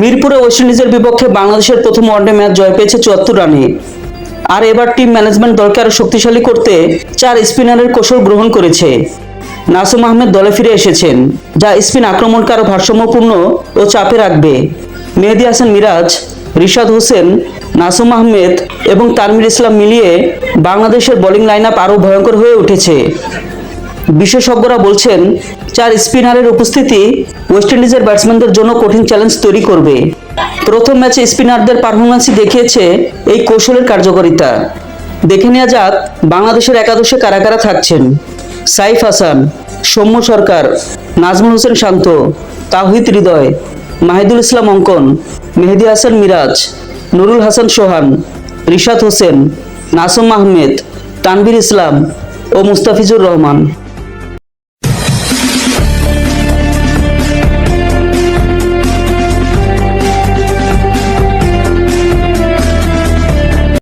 মিরপুরে ওয়েস্ট ইন্ডিজের বিপক্ষে বাংলাদেশের প্রথম ওয়ানডে ম্যাচ জয় পেয়েছে চুয়াত্তর রানে। আর এবার টিম ম্যানেজমেন্ট দলকে আরও শক্তিশালী করতে চার স্পিনারের কৌশল গ্রহণ করেছে। নাসুম আহমেদ দলে ফিরে এসেছেন, যা স্পিন আক্রমণকে আরও ভারসাম্যপূর্ণ ও চাপে রাখবে। মেহেদি হাসান মিরাজ, রিশাদ হোসেন, নাসুম আহমেদ এবং তানমির ইসলাম মিলিয়ে বাংলাদেশের বোলিং লাইন আপ আরও ভয়ঙ্কর হয়ে উঠেছে। বিশেষজ্ঞরা বলছেন, চার স্পিনারের উপস্থিতি ওয়েস্ট ইন্ডিজের ব্যাটসম্যানদের জন্য কঠিন চ্যালেঞ্জ তৈরি করবে। প্রথম ম্যাচে স্পিনারদের পারফরমেন্সই দেখিয়েছে এই কৌশলের কার্যকারিতা। দেখে নেওয়া যাক, বাংলাদেশের একাদশে কারা কারা থাকছেন। সাইফ হাসান, সৌম্য সরকার, নাজমুল হোসেন শান্ত তাহিদ হৃদয়, মাহিদুল ইসলাম অঙ্কন, মেহেদি হাসান মিরাজ, নুরুল হাসান সোহান, রিশাদ হোসেন, নাসুম আহমেদ, তানভীর ইসলাম ও মুস্তাফিজুর রহমান।